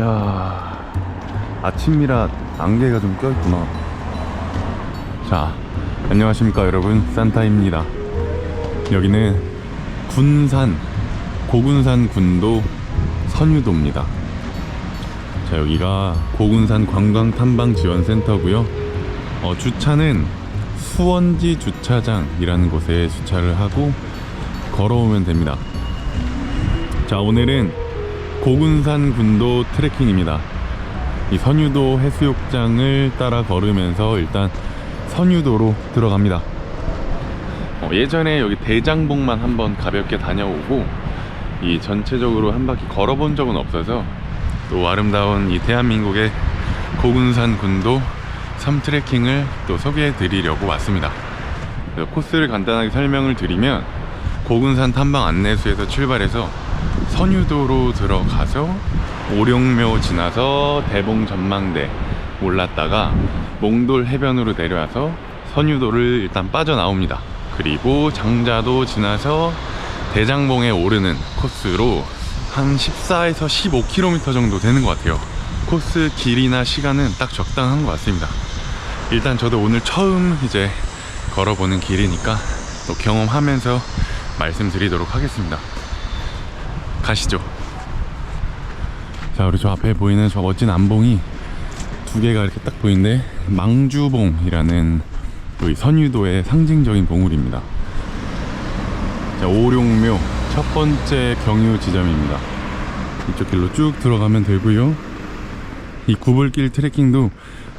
야. 아침이라 안개가 좀 껴있구나. 자 안녕하십니까 여러분. 산타입니다. 여기는 군산 고군산 군도 선유도입니다. 자 여기가 고군산 관광 탐방 지원센터고요. 어, 주차는 수원지 주차장이라는 곳에 주차를 하고 걸어오면 됩니다. 자 오늘은 고군산 군도 트레킹입니다. 이 선유도 해수욕장을 따라 걸으면서 일단 선유도로 들어갑니다. 어, 예전에 여기 대장봉만 한번 가볍게 다녀오고 이 전체적으로 한 바퀴 걸어본 적은 없어서 또 아름다운 이 대한민국의 고군산 군도 섬 트레킹을 또 소개해 드리려고 왔습니다. 코스를 간단하게 설명을 드리면 고군산 탐방 안내소에서 출발해서 선유도로 들어가서 오룡묘 지나서 대봉 전망대 올랐다가 몽돌 해변으로 내려와서 선유도를 일단 빠져나옵니다. 그리고 장자도 지나서 대장봉에 오르는 코스로 한 14에서 15km 정도 되는 것 같아요. 코스 길이나 시간은 딱 적당한 것 같습니다. 일단 저도 오늘 처음 이제 걸어보는 길이니까 또 경험하면서 말씀드리도록 하겠습니다. 가시죠. 자, 우리 저 앞에 보이는 저 멋진 암봉이 두 개가 이렇게 딱 보이는데 망주봉이라는 우리 선유도의 상징적인 봉우리입니다. 자, 오룡묘 첫 번째 경유 지점입니다. 이쪽 길로 쭉 들어가면 되고요. 이 구불길 트레킹도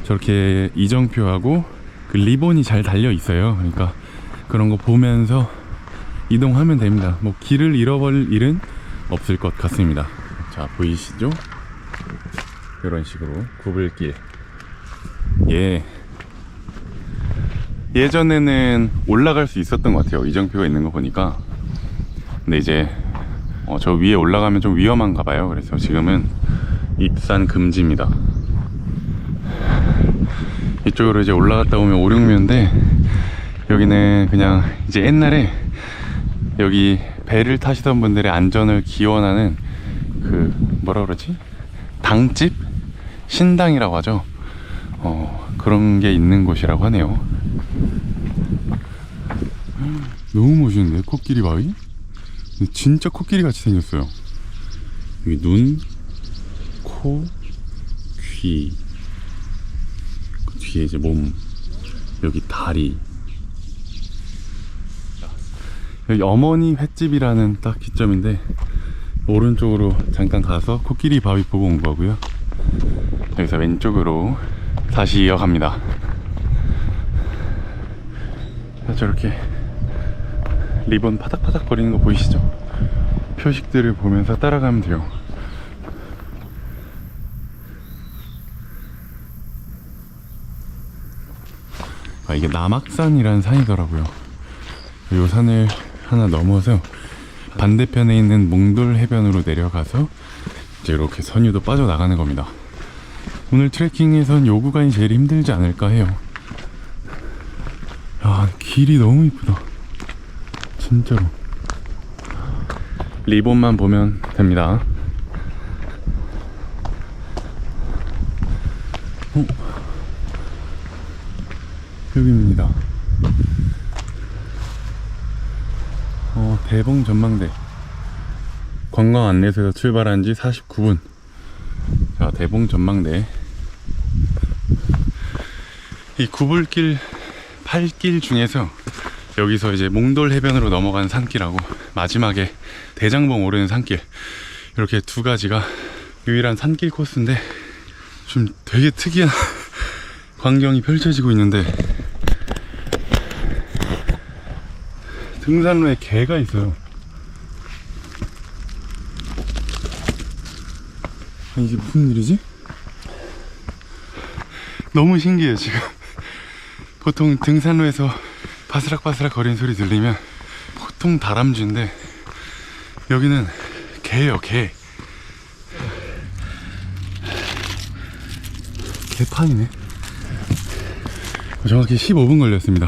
저렇게 이정표하고 그 리본이 잘 달려 있어요. 그러니까 그런 거 보면서 이동하면 됩니다. 뭐 길을 잃어버릴 일은 없을 것 같습니다. 자 보이시죠? 이런 식으로 구불길. 예. 예전에는 올라갈 수 있었던 것 같아요. 이정표가 있는 거 보니까. 근데 이제 어, 저 위에 올라가면 좀 위험한가 봐요. 그래서 지금은 입산 금지입니다. 이쪽으로 이제 올라갔다 오면 오룡묘인데 여기는 그냥 이제 옛날에 여기 배를 타시던 분들의 안전을 기원하는 그 뭐라 그러지? 당집? 신당이라고 하죠. 어, 그런 게 있는 곳이라고 하네요. 너무 멋있는데 코끼리 바위? 진짜 코끼리 같이 생겼어요. 여기 눈, 코, 귀, 그 뒤에 이제 몸, 여기 다리. 여기 어머니 횟집이라는 딱 기점인데 오른쪽으로 잠깐 가서 코끼리 바위 보고 온 거고요. 여기서 왼쪽으로 다시 이어갑니다. 자, 저렇게 리본 파닥파닥 거리는 거 보이시죠? 표식들을 보면서 따라가면 돼요. 아, 이게 남악산이라는 산이더라고요. 이 산을 하나 넘어서 반대편에 있는 몽돌 해변으로 내려가서 이제 이렇게 선유도 빠져나가는 겁니다. 오늘 트레킹에선 요 구간이 제일 힘들지 않을까 해요. 야, 길이 너무 이쁘다. 진짜로. 리본만 보면 됩니다. 어? 여기입니다. 어, 대봉 전망대. 관광 안내소에서 출발한 지 49분. 자, 대봉 전망대. 이 구불길 8길 중에서 여기서 이제 몽돌 해변으로 넘어가는 산길하고 마지막에 대장봉 오르는 산길 이렇게 두 가지가 유일한 산길 코스인데 좀 되게 특이한 광경이 펼쳐지고 있는데 등산로에 개가 있어요. 아니, 이게 무슨 일이지? 너무 신기해요, 지금. 보통 등산로에서 바스락바스락 거리는 소리 들리면 보통 다람쥐인데 여기는 개예요, 개. 개판이네. 정확히 15분 걸렸습니다.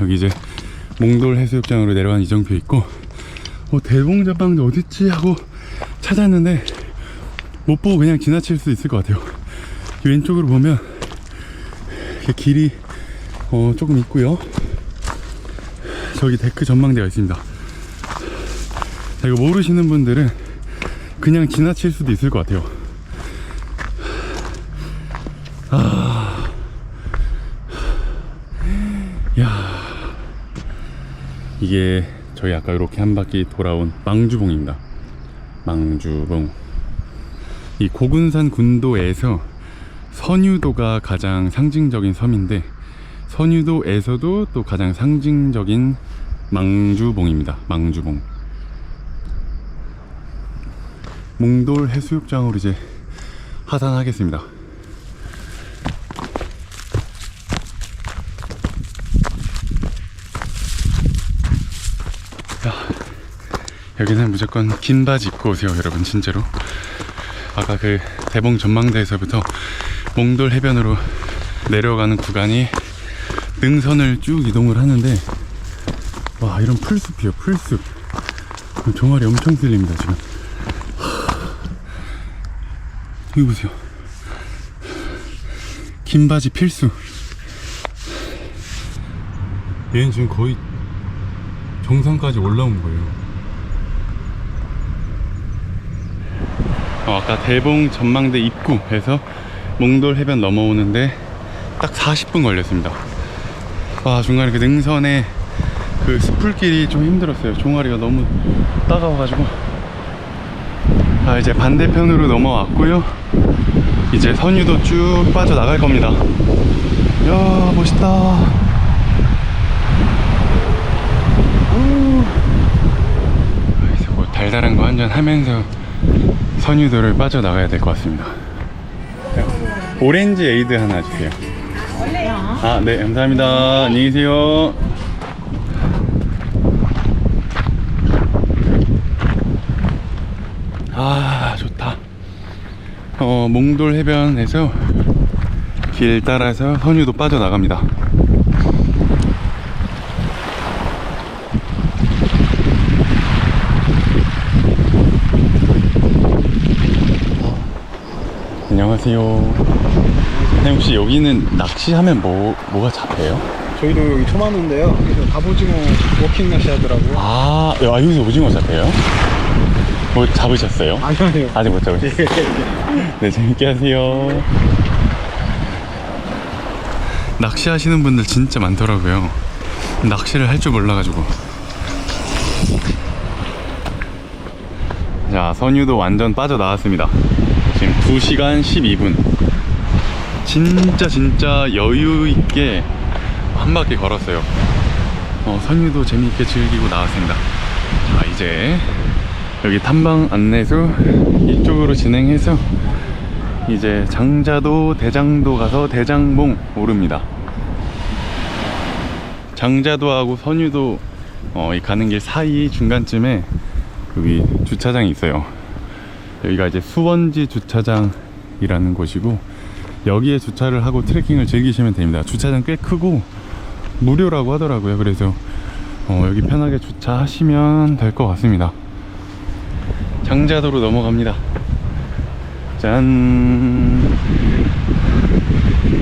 여기 이제 몽돌 해수욕장으로 내려간 이정표 있고 어, 대봉자방도 어딨지 하고 찾았는데 못 보고 그냥 지나칠 수 있을 것 같아요. 이 왼쪽으로 보면 길이 어, 조금 있고요. 저기 데크 전망대가 있습니다. 자, 이거 모르시는 분들은 그냥 지나칠 수도 있을 것 같아요. 아, 야, 이게 저희 아까 이렇게 한 바퀴 돌아온 망주봉입니다. 망주봉. 이 고군산 군도에서 선유도가 가장 상징적인 섬인데 선유도에서도 또 가장 상징적인 망주봉입니다. 망주봉. 몽돌 해수욕장으로 이제 하산하겠습니다. 여기는 무조건 긴 바지 입고 오세요, 여러분, 진짜로. 아까 그 대봉 전망대에서부터 몽돌 해변으로 내려가는 구간이 능선을 쭉 이동을 하는데, 와, 이런 풀숲이에요, 풀숲. 종아리 엄청 쓸립니다, 지금. 여기 보세요. 긴 바지 필수. 얘는 지금 거의 정상까지 올라온 거예요. 어, 아까 대봉 전망대 입구에서 몽돌 해변 넘어오는데 딱 40분 걸렸습니다. 와 중간에 그 능선에 그 숲풀길이 좀 힘들었어요. 종아리가 너무 따가워가지고 아 이제 반대편으로 넘어왔고요. 이제 선유도 쭉 빠져 나갈 겁니다. 야 멋있다. 우. 여기서 뭐 달달한 거 한 잔 하면서 선유도를 빠져나가야 될 것 같습니다. 오렌지 에이드 하나 주세요. 아, 네, 감사합니다. 안녕히 계세요. 아, 좋다. 어, 몽돌 해변에서 길 따라서 선유도 빠져나갑니다. 안녕하세요. 선생님 혹시 여기는 낚시하면 뭐 뭐가 잡혀요? 저희도 여기 왔는데요. 그래서 갑오징어 워킹 낚시 하더라고요. 아, 아 여기서 오징어 잡혀요? 뭐 잡으셨어요? 아니요, 아니요. 아직 못 잡으셨어요. 네, 재밌게 하세요. 낚시하시는 분들 진짜 많더라고요. 낚시를 할 줄 몰라가지고. 자, 선유도 완전 빠져나왔습니다. 지금 2시간 12분. 진짜 진짜 여유 있게 한 바퀴 걸었어요. 어, 선유도 재미있게 즐기고 나왔습니다. 자, 이제 여기 탐방 안내소 이쪽으로 진행해서 이제 장자도 대장도 가서 대장봉 오릅니다. 장자도하고 선유도 어, 이 가는 길 사이 중간쯤에 여기 주차장이 있어요. 여기가 이제 수원지 주차장이라는 곳이고 여기에 주차를 하고 트레킹을 즐기시면 됩니다. 주차장 꽤 크고 무료라고 하더라고요. 그래서 어, 여기 편하게 주차하시면 될 것 같습니다. 장자도로 넘어갑니다. 짠.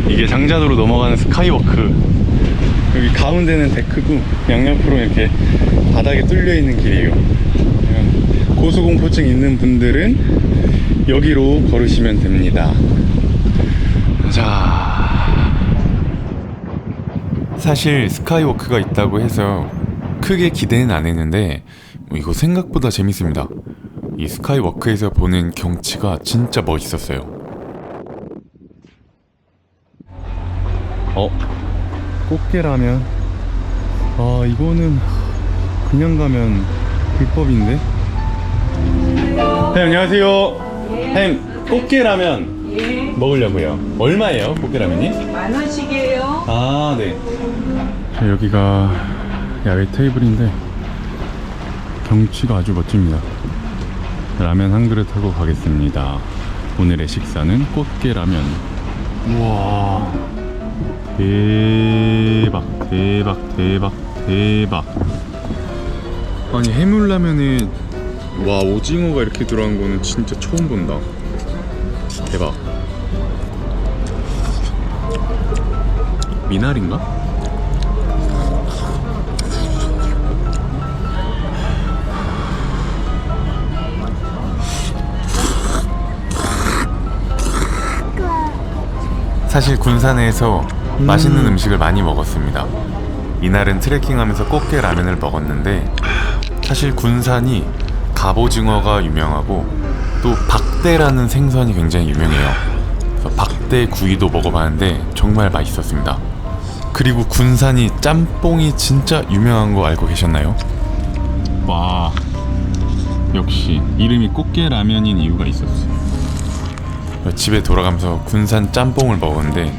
이게 장자도로 넘어가는 스카이워크. 여기 가운데는 데크고 양옆으로 이렇게 바닥에 뚫려 있는 길이에요. 고소공포증 있는 분들은 여기로 걸으시면 됩니다. 자. 사실 스카이워크가 있다고 해서 크게 기대는 안 했는데 뭐 이거 생각보다 재밌습니다. 이 스카이워크에서 보는 경치가 진짜 멋있었어요. 어? 꽃게라면? 아, 이거는 그냥 가면 불법인데? 네, 안녕하세요. 햄, 꽃게라면 예, 먹으려고요. 얼마예요, 꽃게라면이? 만 원씩이에요. 아, 네. 여기가 야외 테이블인데 경치가 아주 멋집니다. 라면 한 그릇 하고 가겠습니다. 오늘의 식사는 꽃게 라면. 우와. 대박, 대박, 대박, 대박. 아니 해물라면에 와 오징어가 이렇게 들어간 거는 진짜 처음 본다. 대박. 미나리인가? 사실 군산에서 맛있는 음식을 많이 먹었습니다. 이날은 트레킹하면서 꽃게 라면을 먹었는데 사실 군산이 갑오징어가 유명하고 또 박대라는 생선이 굉장히 유명해요. 그래서 박대 구이도 먹어봤는데 정말 맛있었습니다. 그리고 군산이 짬뽕이 진짜 유명한 거 알고 계셨나요? 와. 역시 이름이 꽃게 라면인 이유가 있었어요. 집에 돌아가면서 군산 짬뽕을 먹었는데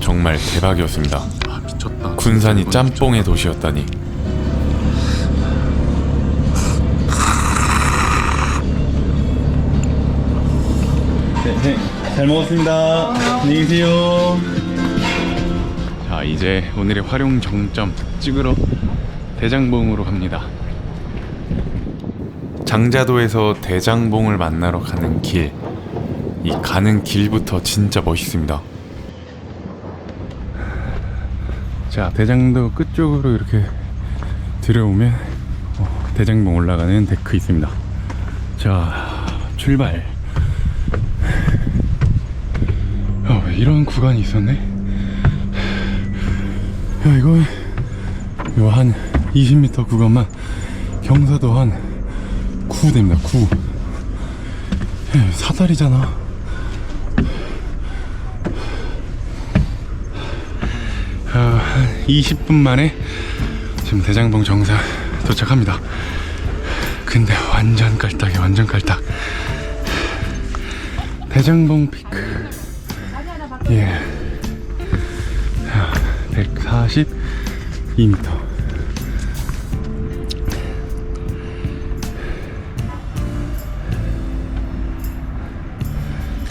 정말 대박이었습니다. 아 미쳤다. 군산이 짬뽕의 도시였다니. 네, 네. 잘 먹었습니다. 안녕히 계세요. 자, 이제 오늘의 활용 정점 찍으러 대장봉으로 갑니다. 장자도에서 대장봉을 만나러 가는 길. 이 가는 길부터 진짜 멋있습니다. 자, 대장도 끝쪽으로 이렇게 들어오면 어, 대장봉 올라가는 데크 있습니다. 자, 출발. 어, 이런 구간이 있었네. 야, 이거 이거 한 20m 구간만 경사도 한 9 됩니다. 9. 야, 사다리잖아. 어, 한 20분 만에 지금 대장봉 정상 도착합니다. 근데 완전 깔딱이 완전 깔딱. 대장봉 피크. 예. 142m.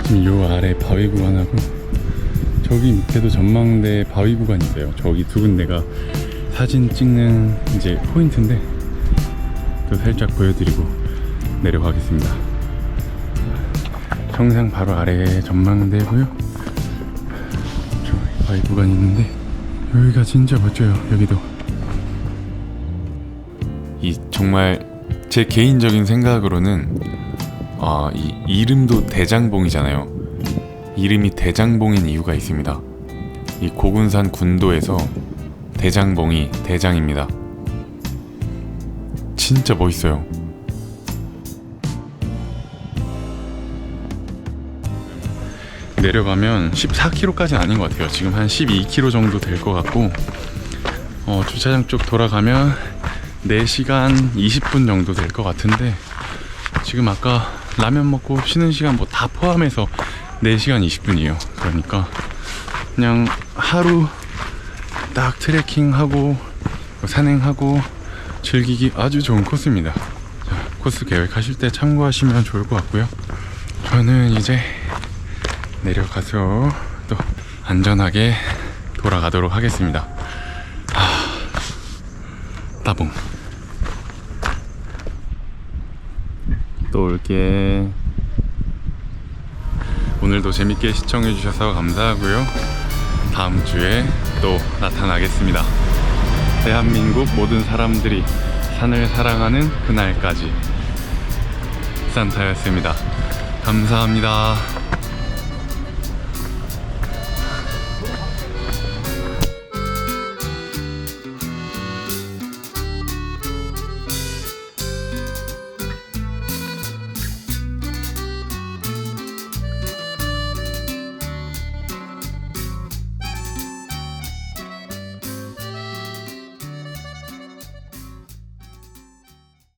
지금 요 아래 바위 구간하고 저기 밑에도 전망대 바위 구간이 있어요. 저기 두 군데가 사진 찍는 이제 포인트인데 또 살짝 보여드리고 내려가겠습니다. 정상 바로 아래에 전망대고요. 구간이 있는데 여기가 진짜 멋져요. 여기도 이 정말 제 개인적인 생각으로는 아, 이 이름도 대장봉이잖아요. 이름이 대장봉인 이유가 있습니다. 이 고군산 군도에서 대장봉이 대장입니다. 진짜 멋있어요. 내려가면 14km까지는 아닌 것 같아요. 지금 한 12km 정도 될 것 같고 어, 주차장 쪽 돌아가면 4시간 20분 정도 될 것 같은데 지금 아까 라면 먹고 쉬는 시간 뭐 다 포함해서 4시간 20분이에요. 그러니까 그냥 하루 딱 트레킹하고 산행하고 즐기기 아주 좋은 코스입니다. 자, 코스 계획하실 때 참고하시면 좋을 것 같고요. 저는 이제 내려가서 또 안전하게 돌아가도록 하겠습니다. 하, 따봉. 또 올게. 오늘도 재밌게 시청해주셔서 감사하고요. 다음 주에 또 나타나겠습니다. 대한민국 모든 사람들이 산을 사랑하는 그날까지 산타였습니다. 감사합니다.